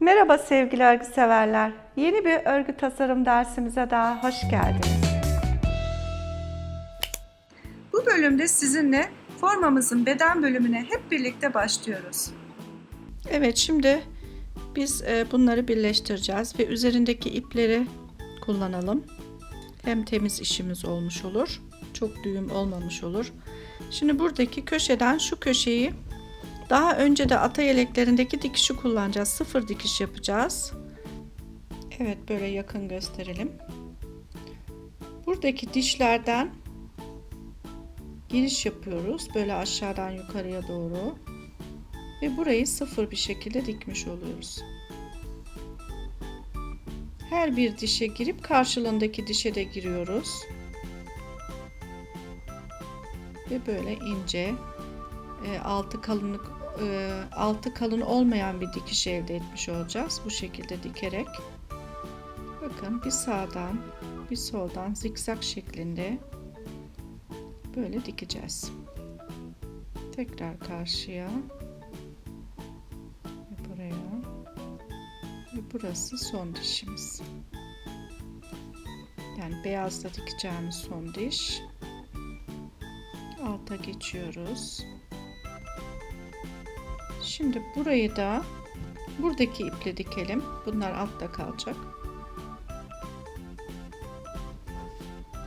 Merhaba sevgili örgü severler. Yeni bir örgü tasarım dersimize daha hoş geldiniz. Bu bölümde sizinle formamızın beden bölümüne hep birlikte başlıyoruz. Evet şimdi biz e, bunları birleştireceğiz ve üzerindeki ipleri kullanalım. Hem temiz işimiz olmuş olur, çok düğüm olmamış olur. Şimdi buradaki köşeden şu köşeyi daha önce de ata yeleklerindeki dikişi kullanacağız. Sıfır dikiş yapacağız. Evet böyle yakın gösterelim. Buradaki dişlerden giriş yapıyoruz. Böyle aşağıdan yukarıya doğru. Ve burayı sıfır bir şekilde dikmiş oluyoruz. Her bir dişe girip karşılığındaki dişe de giriyoruz. Ve böyle ince e, altı kalınlık e, altı kalın olmayan bir dikiş elde etmiş olacağız. Bu şekilde dikerek. Bakın bir sağdan bir soldan zikzak şeklinde böyle dikeceğiz. Tekrar karşıya ve buraya ve burası son dişimiz. Yani beyazla dikeceğimiz son diş. Alta geçiyoruz. Şimdi burayı da buradaki iple dikelim. Bunlar altta kalacak.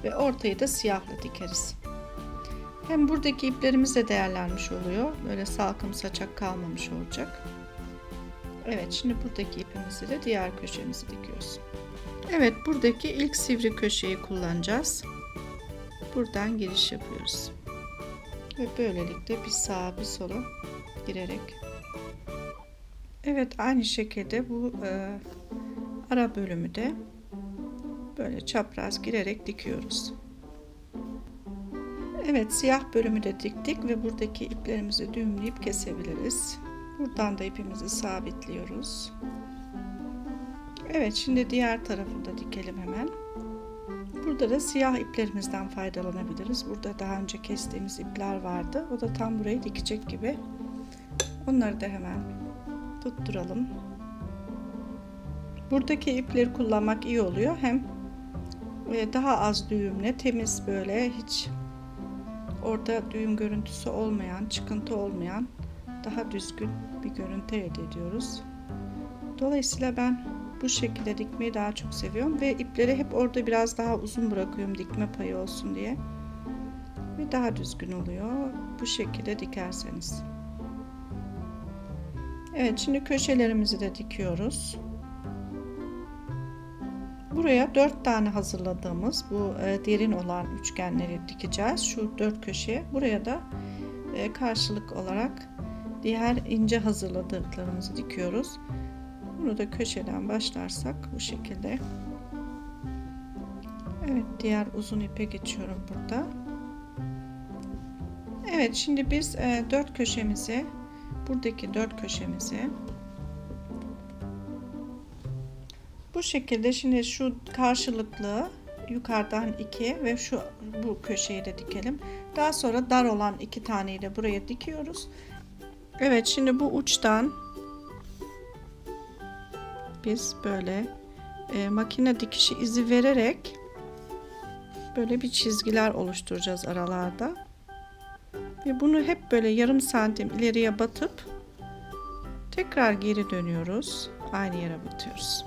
Ve ortayı da siyahla dikeriz. Hem buradaki iplerimiz de değerlenmiş oluyor. Böyle salkım saçak kalmamış olacak. Evet şimdi buradaki ipimizi de diğer köşemizi dikiyoruz. Evet buradaki ilk sivri köşeyi kullanacağız. Buradan giriş yapıyoruz. Ve böylelikle bir sağa bir sola girerek Evet aynı şekilde bu e, ara bölümü de böyle çapraz girerek dikiyoruz. Evet siyah bölümü de diktik ve buradaki iplerimizi düğümleyip kesebiliriz. Buradan da ipimizi sabitliyoruz. Evet şimdi diğer tarafını da dikelim hemen. Burada da siyah iplerimizden faydalanabiliriz. Burada daha önce kestiğimiz ipler vardı. O da tam burayı dikecek gibi. Onları da hemen tutturalım. Buradaki ipleri kullanmak iyi oluyor. Hem e, daha az düğümle temiz böyle hiç orada düğüm görüntüsü olmayan, çıkıntı olmayan daha düzgün bir görüntü elde ediyoruz. Dolayısıyla ben bu şekilde dikmeyi daha çok seviyorum ve ipleri hep orada biraz daha uzun bırakıyorum dikme payı olsun diye. Ve daha düzgün oluyor bu şekilde dikerseniz. Evet şimdi köşelerimizi de dikiyoruz. Buraya 4 tane hazırladığımız bu e, derin olan üçgenleri dikeceğiz. Şu 4 köşeye. Buraya da e, karşılık olarak diğer ince hazırladıklarımızı dikiyoruz. Bunu da köşeden başlarsak bu şekilde. Evet diğer uzun ipe geçiyorum burada. Evet şimdi biz e, 4 köşemizi buradaki dört köşemizi bu şekilde şimdi şu karşılıklı yukarıdan iki ve şu bu köşeyi de dikelim. Daha sonra dar olan iki taneyi de buraya dikiyoruz. Evet şimdi bu uçtan biz böyle e, makine dikişi izi vererek böyle bir çizgiler oluşturacağız aralarda. Ve bunu hep böyle yarım santim ileriye batıp tekrar geri dönüyoruz. Aynı yere batıyoruz.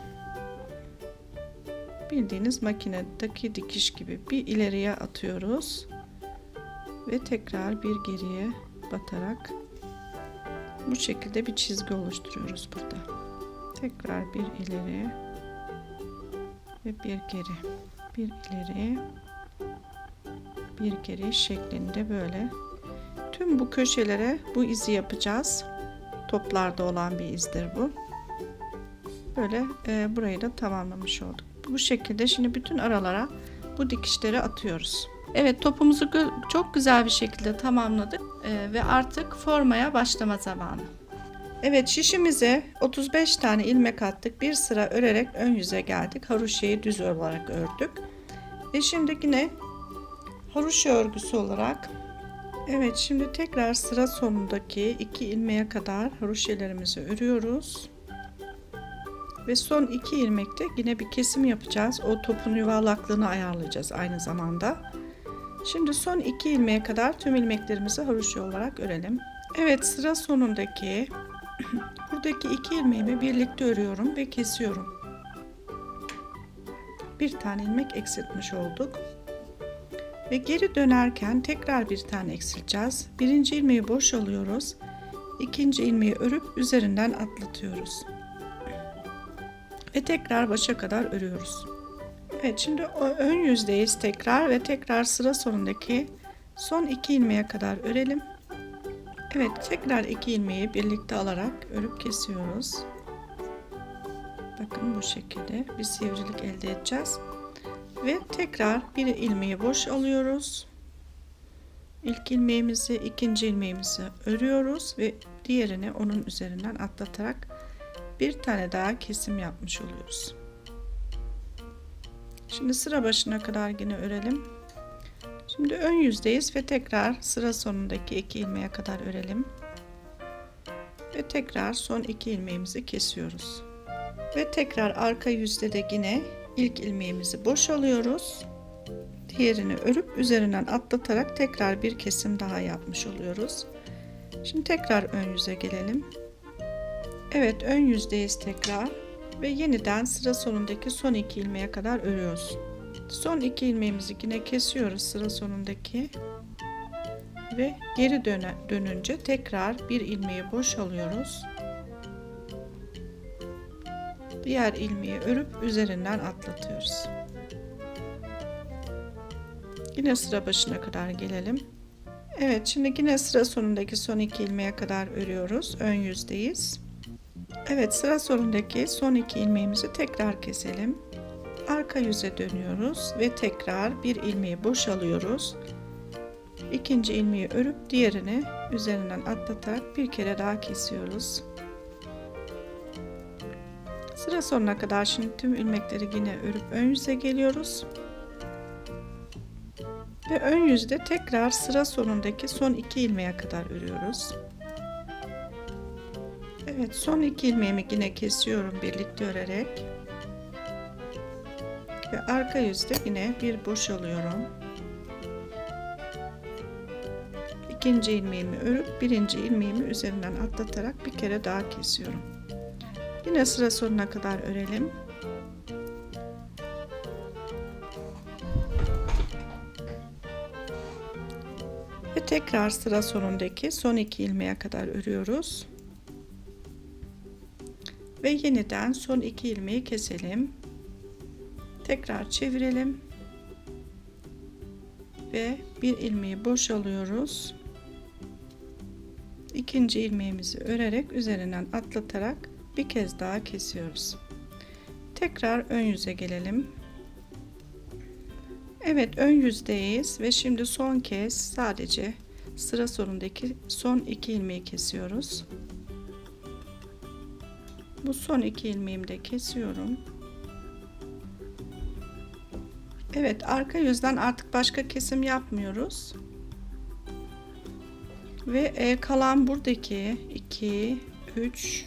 Bildiğiniz makinedeki dikiş gibi bir ileriye atıyoruz. Ve tekrar bir geriye batarak bu şekilde bir çizgi oluşturuyoruz burada. Tekrar bir ileri ve bir geri. Bir ileri bir geri şeklinde böyle Tüm bu köşelere bu izi yapacağız. Toplarda olan bir izdir bu. Böyle e, burayı da tamamlamış olduk. Bu şekilde şimdi bütün aralara bu dikişleri atıyoruz. Evet topumuzu çok güzel bir şekilde tamamladık e, ve artık formaya başlama zamanı. Evet şişimize 35 tane ilmek attık. Bir sıra örerek ön yüze geldik. Haroşeyi düz olarak ördük. Ve şimdi yine haroşa örgüsü olarak Evet şimdi tekrar sıra sonundaki iki ilmeğe kadar haroşelerimizi örüyoruz. Ve son iki ilmekte yine bir kesim yapacağız. O topun yuvarlaklığını ayarlayacağız aynı zamanda. Şimdi son iki ilmeğe kadar tüm ilmeklerimizi haroşa olarak örelim. Evet sıra sonundaki buradaki iki ilmeğimi birlikte örüyorum ve kesiyorum. Bir tane ilmek eksiltmiş olduk. Ve geri dönerken tekrar bir tane eksilteceğiz. Birinci ilmeği boş alıyoruz. İkinci ilmeği örüp üzerinden atlatıyoruz. Ve tekrar başa kadar örüyoruz. Evet şimdi ön yüzdeyiz tekrar ve tekrar sıra sonundaki son iki ilmeğe kadar örelim. Evet tekrar iki ilmeği birlikte alarak örüp kesiyoruz. Bakın bu şekilde bir sivrilik elde edeceğiz. Ve tekrar bir ilmeği boş alıyoruz. İlk ilmeğimizi, ikinci ilmeğimizi örüyoruz ve diğerini onun üzerinden atlatarak bir tane daha kesim yapmış oluyoruz. Şimdi sıra başına kadar yine örelim. Şimdi ön yüzdeyiz ve tekrar sıra sonundaki iki ilmeğe kadar örelim. Ve tekrar son iki ilmeğimizi kesiyoruz. Ve tekrar arka yüzde de yine ilk ilmeğimizi boş alıyoruz. Diğerini örüp üzerinden atlatarak tekrar bir kesim daha yapmış oluyoruz. Şimdi tekrar ön yüze gelelim. Evet ön yüzdeyiz tekrar ve yeniden sıra sonundaki son iki ilmeğe kadar örüyoruz. Son iki ilmeğimizi yine kesiyoruz sıra sonundaki ve geri döne, dönünce tekrar bir ilmeği boş alıyoruz. Diğer ilmeği örüp üzerinden atlatıyoruz. Yine sıra başına kadar gelelim. Evet şimdi yine sıra sonundaki son iki ilmeğe kadar örüyoruz. Ön yüzdeyiz. Evet sıra sonundaki son iki ilmeğimizi tekrar keselim. Arka yüze dönüyoruz ve tekrar bir ilmeği boşalıyoruz. İkinci ilmeği örüp diğerini üzerinden atlatarak bir kere daha kesiyoruz. Sıra sonuna kadar şimdi tüm ilmekleri yine örüp ön yüze geliyoruz. Ve ön yüzde tekrar sıra sonundaki son iki ilmeğe kadar örüyoruz. Evet son iki ilmeğimi yine kesiyorum birlikte örerek. Ve arka yüzde yine bir boş alıyorum. İkinci ilmeğimi örüp birinci ilmeğimi üzerinden atlatarak bir kere daha kesiyorum. Yine sıra sonuna kadar örelim. Ve tekrar sıra sonundaki son iki ilmeğe kadar örüyoruz. Ve yeniden son iki ilmeği keselim. Tekrar çevirelim. Ve bir ilmeği boş alıyoruz. İkinci ilmeğimizi örerek üzerinden atlatarak bir kez daha kesiyoruz. Tekrar ön yüze gelelim. Evet ön yüzdeyiz ve şimdi son kez sadece sıra sonundaki son iki ilmeği kesiyoruz. Bu son iki ilmeğimi de kesiyorum. Evet arka yüzden artık başka kesim yapmıyoruz. Ve e, kalan buradaki 2, 3,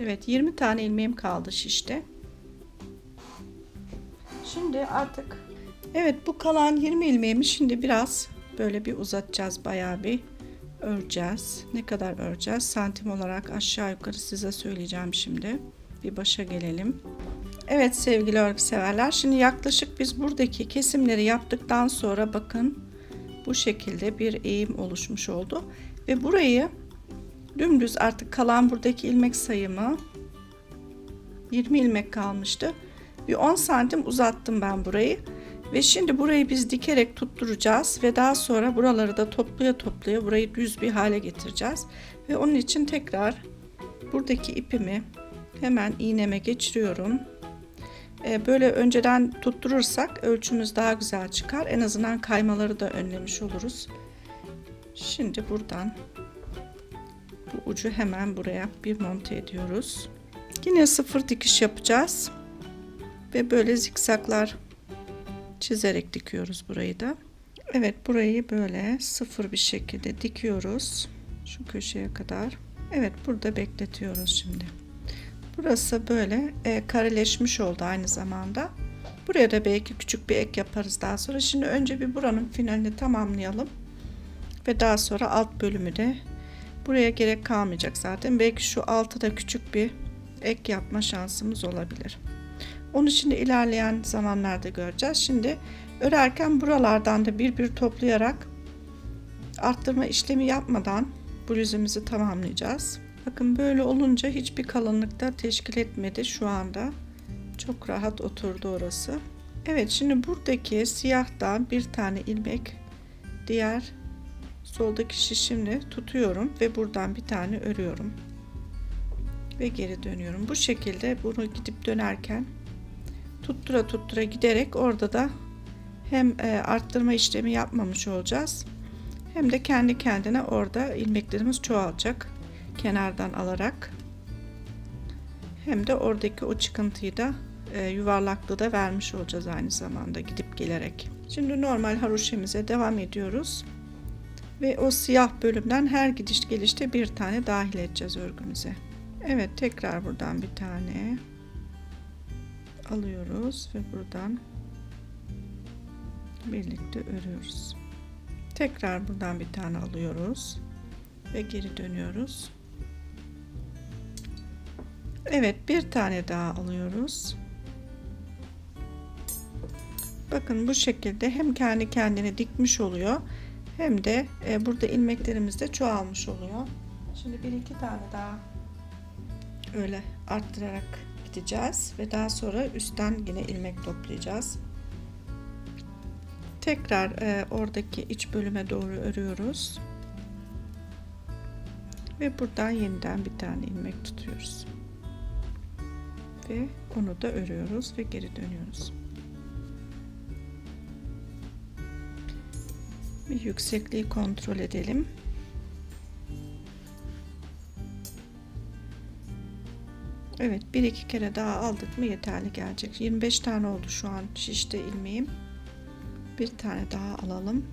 Evet 20 tane ilmeğim kaldı şişte. Şimdi artık evet bu kalan 20 ilmeğimi şimdi biraz böyle bir uzatacağız bayağı bir öreceğiz. Ne kadar öreceğiz? Santim olarak aşağı yukarı size söyleyeceğim şimdi. Bir başa gelelim. Evet sevgili örgü severler. Şimdi yaklaşık biz buradaki kesimleri yaptıktan sonra bakın bu şekilde bir eğim oluşmuş oldu. Ve burayı dümdüz artık kalan buradaki ilmek sayımı 20 ilmek kalmıştı. Bir 10 santim uzattım ben burayı. Ve şimdi burayı biz dikerek tutturacağız ve daha sonra buraları da toplaya toplaya burayı düz bir hale getireceğiz. Ve onun için tekrar buradaki ipimi hemen iğneme geçiriyorum. Ee, böyle önceden tutturursak ölçümüz daha güzel çıkar. En azından kaymaları da önlemiş oluruz. Şimdi buradan bu ucu hemen buraya bir monte ediyoruz. Yine sıfır dikiş yapacağız. Ve böyle zikzaklar çizerek dikiyoruz burayı da. Evet burayı böyle sıfır bir şekilde dikiyoruz. Şu köşeye kadar. Evet burada bekletiyoruz şimdi. Burası böyle e, kareleşmiş oldu aynı zamanda. Buraya da belki küçük bir ek yaparız daha sonra. Şimdi önce bir buranın finalini tamamlayalım. Ve daha sonra alt bölümü de buraya gerek kalmayacak zaten. Belki şu altı da küçük bir ek yapma şansımız olabilir. Onu şimdi ilerleyen zamanlarda göreceğiz. Şimdi örerken buralardan da bir bir toplayarak arttırma işlemi yapmadan bluzumuzu tamamlayacağız. Bakın böyle olunca hiçbir kalınlıkta teşkil etmedi şu anda. Çok rahat oturdu orası. Evet şimdi buradaki siyahtan bir tane ilmek diğer soldaki şişimle tutuyorum ve buradan bir tane örüyorum. Ve geri dönüyorum. Bu şekilde bunu gidip dönerken tuttura tuttura giderek orada da hem e, arttırma işlemi yapmamış olacağız hem de kendi kendine orada ilmeklerimiz çoğalacak kenardan alarak hem de oradaki o çıkıntıyı da e, yuvarlaklığı da vermiş olacağız aynı zamanda gidip gelerek. Şimdi normal haroşemize devam ediyoruz. Ve o siyah bölümden her gidiş gelişte bir tane dahil edeceğiz örgümüze. Evet tekrar buradan bir tane alıyoruz ve buradan birlikte örüyoruz. Tekrar buradan bir tane alıyoruz ve geri dönüyoruz. Evet bir tane daha alıyoruz. Bakın bu şekilde hem kendi kendine dikmiş oluyor hem de e, burada ilmeklerimiz de çoğalmış oluyor. Şimdi bir iki tane daha öyle arttırarak gideceğiz ve daha sonra üstten yine ilmek toplayacağız. Tekrar e, oradaki iç bölüme doğru örüyoruz. Ve buradan yeniden bir tane ilmek tutuyoruz. Ve onu da örüyoruz ve geri dönüyoruz. Bir yüksekliği kontrol edelim. Evet bir iki kere daha aldık mı yeterli gelecek. 25 tane oldu şu an şişte ilmeğim. Bir tane daha alalım.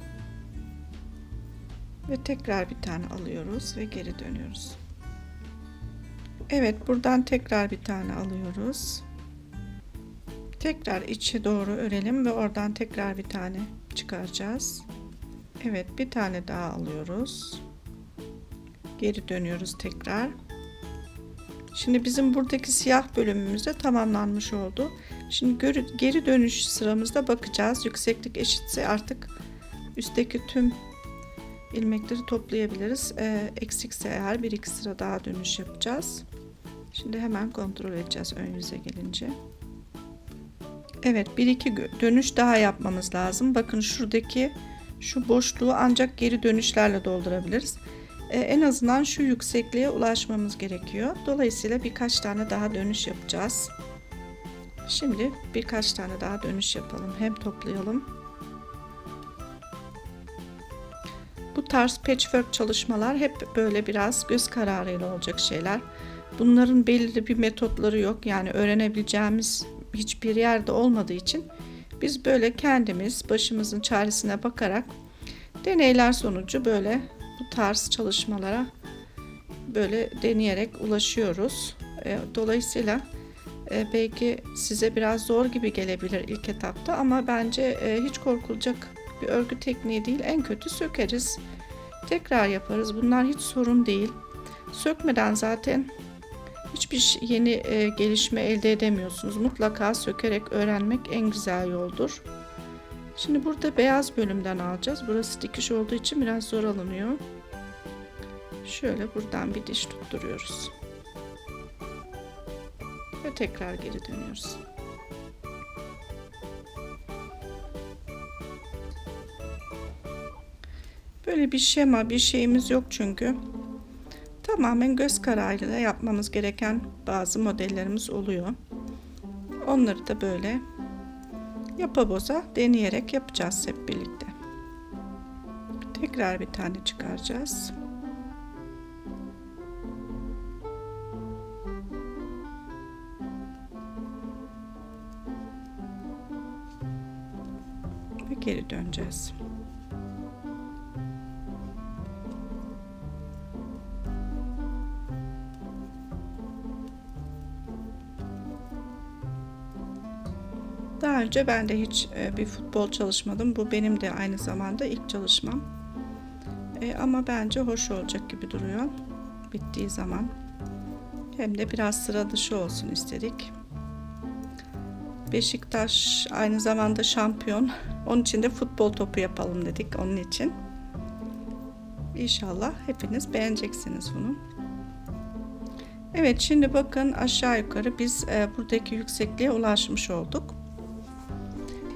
Ve tekrar bir tane alıyoruz ve geri dönüyoruz. Evet buradan tekrar bir tane alıyoruz. Tekrar içe doğru örelim ve oradan tekrar bir tane çıkaracağız. Evet bir tane daha alıyoruz. Geri dönüyoruz tekrar. Şimdi bizim buradaki siyah bölümümüz de tamamlanmış oldu. Şimdi geri dönüş sıramızda bakacağız. Yükseklik eşitse artık üstteki tüm ilmekleri toplayabiliriz. E, eksikse eğer bir iki sıra daha dönüş yapacağız. Şimdi hemen kontrol edeceğiz ön yüze gelince. Evet bir iki dönüş daha yapmamız lazım. Bakın şuradaki şu boşluğu ancak geri dönüşlerle doldurabiliriz. Ee, en azından şu yüksekliğe ulaşmamız gerekiyor. Dolayısıyla birkaç tane daha dönüş yapacağız. Şimdi birkaç tane daha dönüş yapalım. Hem toplayalım. Bu tarz patchwork çalışmalar hep böyle biraz göz kararıyla olacak şeyler. Bunların belirli bir metotları yok. Yani öğrenebileceğimiz hiçbir yerde olmadığı için biz böyle kendimiz başımızın çaresine bakarak deneyler sonucu böyle bu tarz çalışmalara böyle deneyerek ulaşıyoruz. E, dolayısıyla e, belki size biraz zor gibi gelebilir ilk etapta ama bence e, hiç korkulacak bir örgü tekniği değil. En kötü sökeriz. Tekrar yaparız. Bunlar hiç sorun değil. Sökmeden zaten hiçbir yeni e, gelişme elde edemiyorsunuz. Mutlaka sökerek öğrenmek en güzel yoldur. Şimdi burada beyaz bölümden alacağız. Burası dikiş olduğu için biraz zor alınıyor. Şöyle buradan bir diş tutturuyoruz. Ve tekrar geri dönüyoruz. Böyle bir şema bir şeyimiz yok çünkü. Tamamen göz kararıyla yapmamız gereken bazı modellerimiz oluyor. Onları da böyle yapa boza deneyerek yapacağız hep birlikte. Tekrar bir tane çıkaracağız. Ve geri döneceğiz. Önce ben de hiç e, bir futbol çalışmadım. Bu benim de aynı zamanda ilk çalışmam. E, ama bence hoş olacak gibi duruyor. Bittiği zaman. Hem de biraz sıra dışı olsun istedik. Beşiktaş aynı zamanda şampiyon. Onun için de futbol topu yapalım dedik onun için. İnşallah hepiniz beğeneceksiniz bunu. Evet şimdi bakın aşağı yukarı biz e, buradaki yüksekliğe ulaşmış olduk.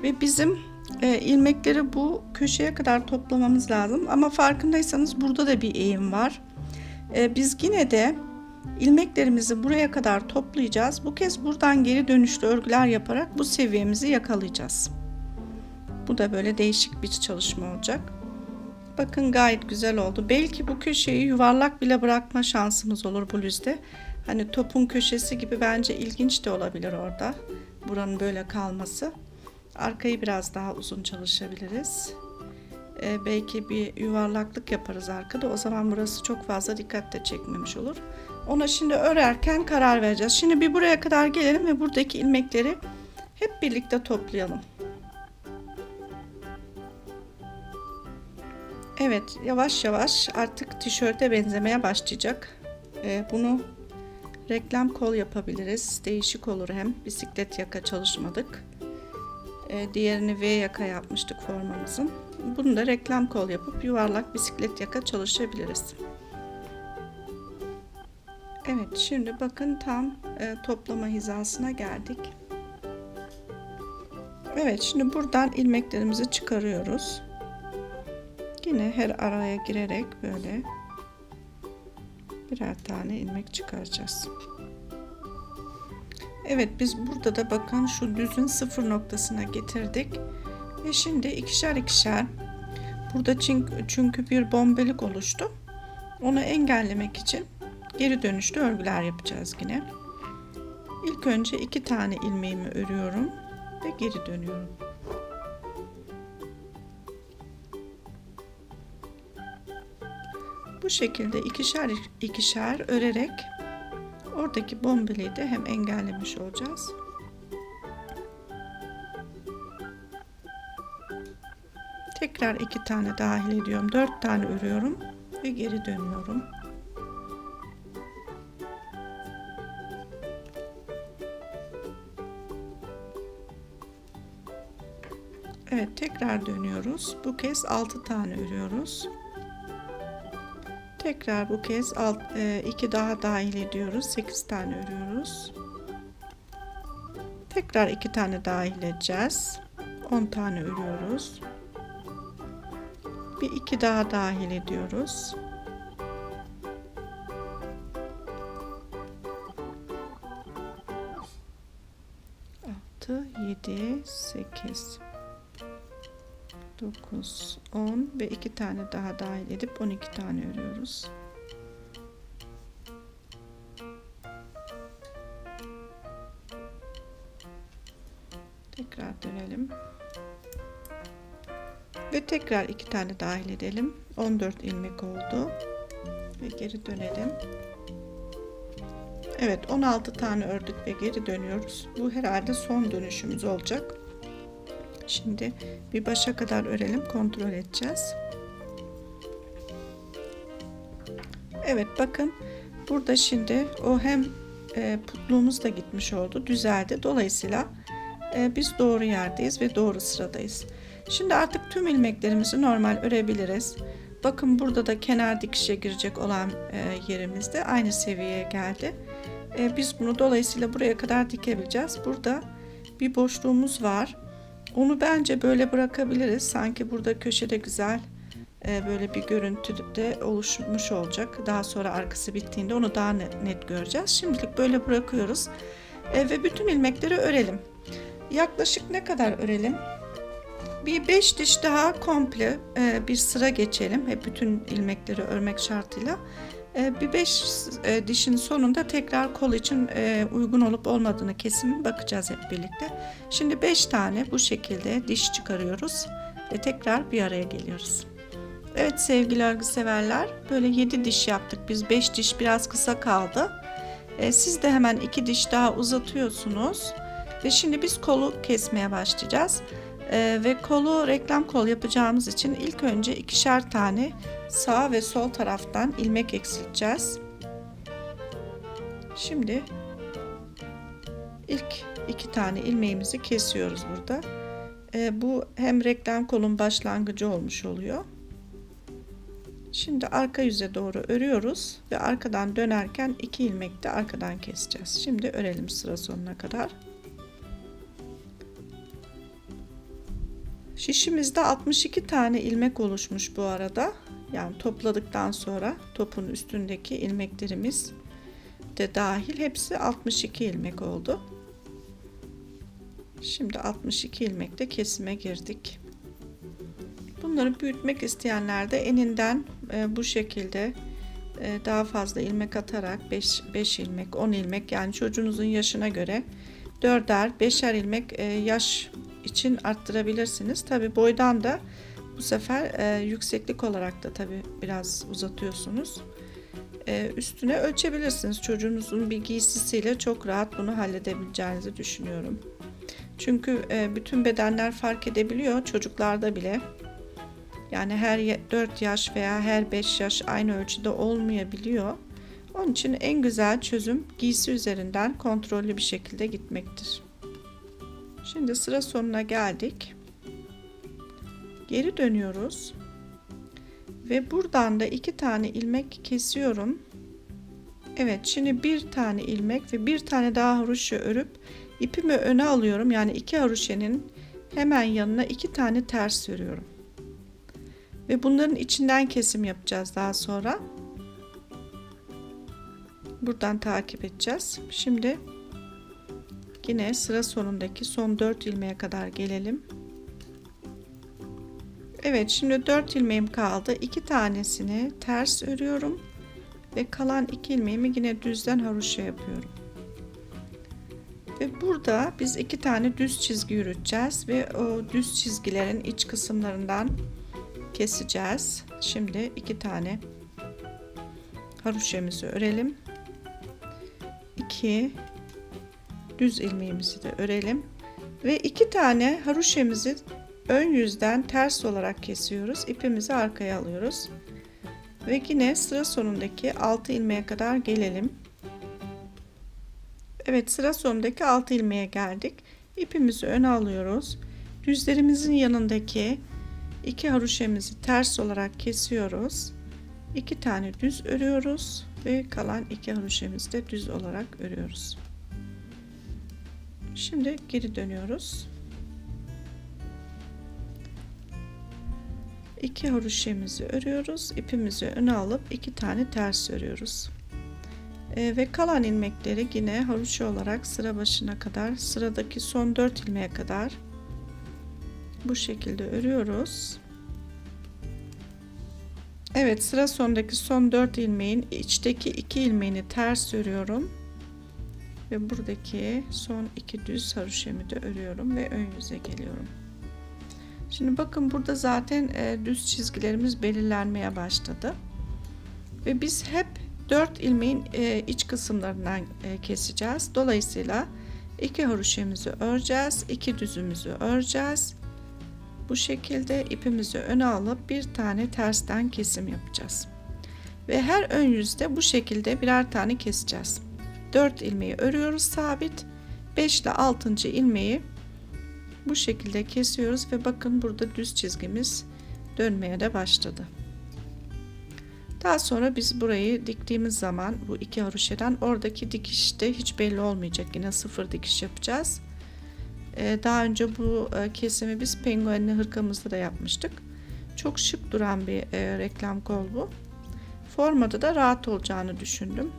Ve bizim e, ilmekleri bu köşeye kadar toplamamız lazım. Ama farkındaysanız burada da bir eğim var. E, biz yine de ilmeklerimizi buraya kadar toplayacağız. Bu kez buradan geri dönüşlü örgüler yaparak bu seviyemizi yakalayacağız. Bu da böyle değişik bir çalışma olacak. Bakın gayet güzel oldu. Belki bu köşeyi yuvarlak bile bırakma şansımız olur bluzde. Hani topun köşesi gibi bence ilginç de olabilir orada. Buranın böyle kalması. Arkayı biraz daha uzun çalışabiliriz. Ee, belki bir yuvarlaklık yaparız arkada. O zaman burası çok fazla dikkat de çekmemiş olur. Ona şimdi örerken karar vereceğiz. Şimdi bir buraya kadar gelelim ve buradaki ilmekleri hep birlikte toplayalım. Evet yavaş yavaş artık tişörte benzemeye başlayacak. Ee, bunu reklam kol yapabiliriz. Değişik olur hem. Bisiklet yaka çalışmadık. Ee, diğerini V yaka yapmıştık formamızın. Bunu da reklam kol yapıp yuvarlak bisiklet yaka çalışabiliriz. Evet şimdi bakın tam e, toplama hizasına geldik. Evet şimdi buradan ilmeklerimizi çıkarıyoruz. Yine her araya girerek böyle birer tane ilmek çıkaracağız. Evet biz burada da bakın şu düzün sıfır noktasına getirdik. Ve şimdi ikişer ikişer burada çünkü, bir bombelik oluştu. Onu engellemek için geri dönüşlü örgüler yapacağız yine. İlk önce iki tane ilmeğimi örüyorum ve geri dönüyorum. Bu şekilde ikişer ikişer örerek oradaki bombeliği de hem engellemiş olacağız. Tekrar iki tane dahil ediyorum. Dört tane örüyorum ve geri dönüyorum. Evet tekrar dönüyoruz. Bu kez 6 tane örüyoruz. Tekrar bu kez 2 daha dahil ediyoruz. 8 tane örüyoruz. Tekrar 2 tane dahil edeceğiz. 10 tane örüyoruz. Bir iki daha dahil ediyoruz. Altı, yedi, sekiz. 9, 10 ve 2 tane daha dahil edip 12 tane örüyoruz. Tekrar dönelim. Ve tekrar 2 tane dahil edelim. 14 ilmek oldu. Ve geri dönelim. Evet 16 tane ördük ve geri dönüyoruz. Bu herhalde son dönüşümüz olacak. Şimdi bir başa kadar örelim kontrol edeceğiz. Evet bakın burada şimdi o hem e, putluğumuz da gitmiş oldu düzeldi. Dolayısıyla e, biz doğru yerdeyiz ve doğru sıradayız. Şimdi artık tüm ilmeklerimizi normal örebiliriz. Bakın burada da kenar dikişe girecek olan e, yerimizde aynı seviyeye geldi. E, biz bunu dolayısıyla buraya kadar dikebileceğiz. Burada bir boşluğumuz var. Onu bence böyle bırakabiliriz. Sanki burada köşede güzel e, böyle bir görüntü de oluşmuş olacak. Daha sonra arkası bittiğinde onu daha net, göreceğiz. Şimdilik böyle bırakıyoruz. E, ve bütün ilmekleri örelim. Yaklaşık ne kadar örelim? Bir 5 diş daha komple e, bir sıra geçelim. Hep bütün ilmekleri örmek şartıyla. E, bir 5 e, dişin sonunda tekrar kol için e, uygun olup olmadığını kesin bakacağız hep birlikte. Şimdi 5 tane bu şekilde diş çıkarıyoruz ve tekrar bir araya geliyoruz. Evet sevgili örgü severler böyle 7 diş yaptık biz 5 diş biraz kısa kaldı. E, siz de hemen 2 diş daha uzatıyorsunuz ve şimdi biz kolu kesmeye başlayacağız. E, ve kolu reklam kol yapacağımız için ilk önce ikişer tane sağ ve sol taraftan ilmek eksilteceğiz. Şimdi ilk iki tane ilmeğimizi kesiyoruz burada. E, bu hem reklam kolun başlangıcı olmuş oluyor. Şimdi arka yüze doğru örüyoruz ve arkadan dönerken iki ilmek de arkadan keseceğiz. Şimdi örelim sıra sonuna kadar. Şişimizde 62 tane ilmek oluşmuş bu arada. Yani topladıktan sonra topun üstündeki ilmeklerimiz de dahil hepsi 62 ilmek oldu. Şimdi 62 ilmekte kesime girdik. Bunları büyütmek isteyenler de eninden e, bu şekilde e, daha fazla ilmek atarak 5, 5 ilmek 10 ilmek yani çocuğunuzun yaşına göre 4'er 5'er ilmek e, yaş için arttırabilirsiniz. Tabi boydan da bu sefer e, yükseklik olarak da tabi biraz uzatıyorsunuz. E, üstüne ölçebilirsiniz. Çocuğunuzun bir giysisiyle çok rahat bunu halledebileceğinizi düşünüyorum. Çünkü e, bütün bedenler fark edebiliyor çocuklarda bile. Yani her 4 yaş veya her 5 yaş aynı ölçüde olmayabiliyor. Onun için en güzel çözüm giysi üzerinden kontrollü bir şekilde gitmektir. Şimdi sıra sonuna geldik. Geri dönüyoruz. Ve buradan da iki tane ilmek kesiyorum. Evet şimdi bir tane ilmek ve bir tane daha haroşa örüp ipimi öne alıyorum. Yani iki haroşenin hemen yanına iki tane ters örüyorum. Ve bunların içinden kesim yapacağız daha sonra. Buradan takip edeceğiz. Şimdi yine sıra sonundaki son 4 ilmeğe kadar gelelim. Evet şimdi 4 ilmeğim kaldı. 2 tanesini ters örüyorum ve kalan 2 ilmeğimi yine düzden haroşa yapıyorum. Ve burada biz iki tane düz çizgi yürüteceğiz ve o düz çizgilerin iç kısımlarından keseceğiz. Şimdi iki tane haroşemizi örelim. 2 düz ilmeğimizi de örelim ve iki tane haroşemizi ön yüzden ters olarak kesiyoruz. İpimizi arkaya alıyoruz. Ve yine sıra sonundaki 6 ilmeğe kadar gelelim. Evet sıra sonundaki 6 ilmeğe geldik. İpimizi öne alıyoruz. Düzlerimizin yanındaki iki haroşemizi ters olarak kesiyoruz. 2 tane düz örüyoruz ve kalan iki haroşemizi de düz olarak örüyoruz. Şimdi geri dönüyoruz. İki haroşemizi örüyoruz. İpimizi öne alıp iki tane ters örüyoruz. E, ve kalan ilmekleri yine haroşa olarak sıra başına kadar sıradaki son 4 ilmeğe kadar bu şekilde örüyoruz. Evet sıra sondaki son 4 ilmeğin içteki 2 ilmeğini ters örüyorum. Ve buradaki son 2 düz haroşemi de örüyorum ve ön yüze geliyorum. Şimdi bakın burada zaten e, düz çizgilerimiz belirlenmeye başladı. Ve biz hep 4 ilmeğin e, iç kısımlarından e, keseceğiz. Dolayısıyla iki haroşemizi öreceğiz, iki düzümüzü öreceğiz. Bu şekilde ipimizi öne alıp bir tane tersten kesim yapacağız. Ve her ön yüzde bu şekilde birer tane keseceğiz. 4 ilmeği örüyoruz sabit. 5 ile 6. ilmeği bu şekilde kesiyoruz ve bakın burada düz çizgimiz dönmeye de başladı. Daha sonra biz burayı diktiğimiz zaman bu iki haroşeden oradaki dikiş de hiç belli olmayacak. Yine sıfır dikiş yapacağız. Ee, daha önce bu e, kesimi biz penguenli hırkamızda da yapmıştık. Çok şık duran bir e, reklam kol bu. Formada da rahat olacağını düşündüm.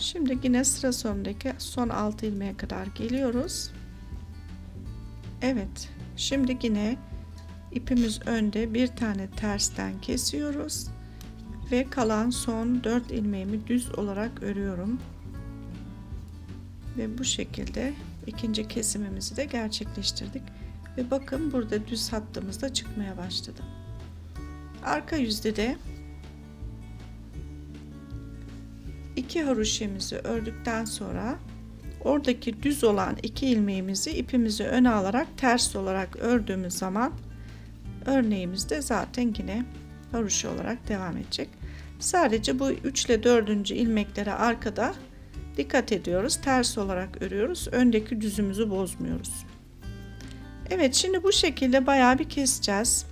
Şimdi yine sıra sonundaki son 6 ilmeğe kadar geliyoruz. Evet. Şimdi yine ipimiz önde bir tane tersten kesiyoruz ve kalan son 4 ilmeğimi düz olarak örüyorum. Ve bu şekilde ikinci kesimimizi de gerçekleştirdik. Ve bakın burada düz hattımız da çıkmaya başladı. Arka yüzde de iki haroşemizi ördükten sonra oradaki düz olan iki ilmeğimizi ipimizi öne alarak ters olarak ördüğümüz zaman örneğimiz de zaten yine haroşa olarak devam edecek. Sadece bu 3 ile 4. ilmeklere arkada dikkat ediyoruz. Ters olarak örüyoruz. Öndeki düzümüzü bozmuyoruz. Evet şimdi bu şekilde bayağı bir keseceğiz.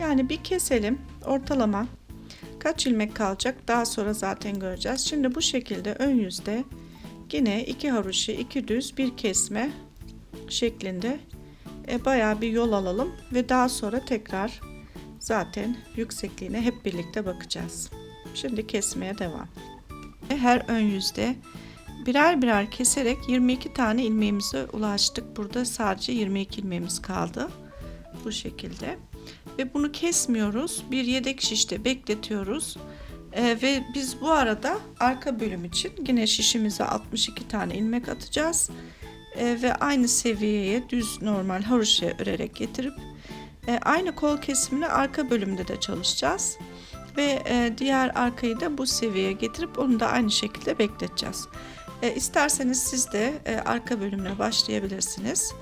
Yani bir keselim. Ortalama kaç ilmek kalacak daha sonra zaten göreceğiz. Şimdi bu şekilde ön yüzde yine iki haroşa, iki düz, bir kesme şeklinde e, bayağı bir yol alalım ve daha sonra tekrar zaten yüksekliğine hep birlikte bakacağız. Şimdi kesmeye devam. Her ön yüzde birer birer keserek 22 tane ilmeğimize ulaştık. Burada sadece 22 ilmeğimiz kaldı. Bu şekilde. Ve bunu kesmiyoruz. Bir yedek şişte bekletiyoruz. Ee, ve biz bu arada arka bölüm için yine şişimize 62 tane ilmek atacağız. Ee, ve aynı seviyeye düz normal haroşa örerek getirip e, aynı kol kesimini arka bölümde de çalışacağız. Ve e, diğer arkayı da bu seviyeye getirip onu da aynı şekilde bekleteceğiz. E, isterseniz siz de e, arka bölümüne başlayabilirsiniz.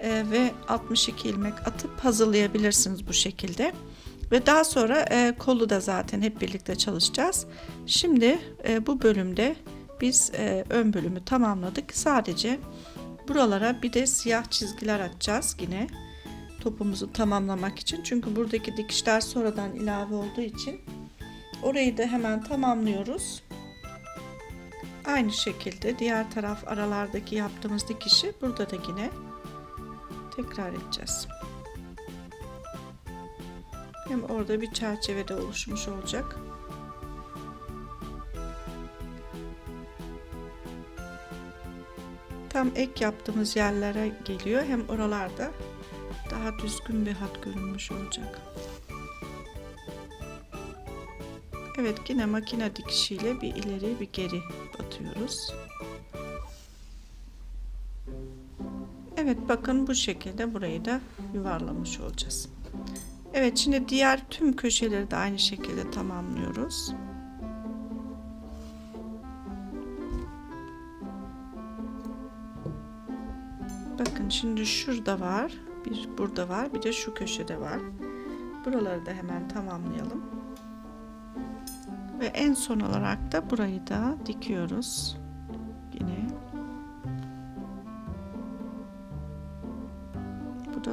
E, ve 62 ilmek atıp hazırlayabilirsiniz bu şekilde. Ve daha sonra e, kolu da zaten hep birlikte çalışacağız. Şimdi e, bu bölümde biz ön bölümü tamamladık. Sadece buralara bir de siyah çizgiler atacağız yine topumuzu tamamlamak için. Çünkü buradaki dikişler sonradan ilave olduğu için orayı da hemen tamamlıyoruz. Aynı şekilde diğer taraf aralardaki yaptığımız dikişi burada da yine tekrar edeceğiz. Hem orada bir çerçevede oluşmuş olacak. Tam ek yaptığımız yerlere geliyor. Hem oralarda daha düzgün bir hat görünmüş olacak. Evet yine makine dikişiyle bir ileri bir geri batıyoruz. Evet bakın bu şekilde burayı da yuvarlamış olacağız. Evet şimdi diğer tüm köşeleri de aynı şekilde tamamlıyoruz. Bakın şimdi şurada var. Bir burada var. Bir de şu köşede var. Buraları da hemen tamamlayalım. Ve en son olarak da burayı da dikiyoruz.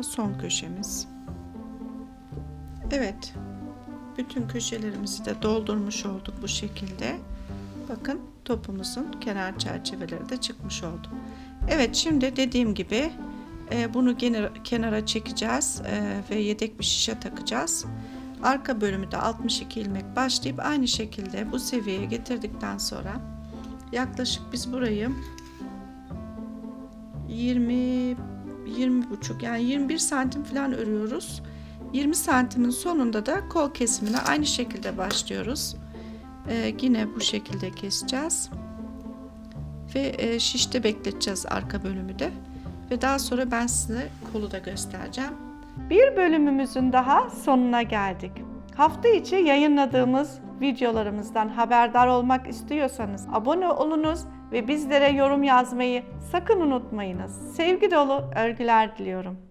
Son köşemiz. Evet. Bütün köşelerimizi de doldurmuş olduk bu şekilde. Bakın topumuzun kenar çerçeveleri de çıkmış oldu. Evet şimdi dediğim gibi e, bunu kenara çekeceğiz e, ve yedek bir şişe takacağız. Arka bölümü de 62 ilmek başlayıp aynı şekilde bu seviyeye getirdikten sonra yaklaşık biz burayı 20 20 buçuk yani 21 santim falan örüyoruz. 20 santimin sonunda da kol kesimine aynı şekilde başlıyoruz. Ee, yine bu şekilde keseceğiz. Ve e, şişte bekleteceğiz arka bölümü de. Ve daha sonra ben size kolu da göstereceğim. Bir bölümümüzün daha sonuna geldik. Hafta içi yayınladığımız videolarımızdan haberdar olmak istiyorsanız abone olunuz ve bizlere yorum yazmayı sakın unutmayınız. Sevgi dolu örgüler diliyorum.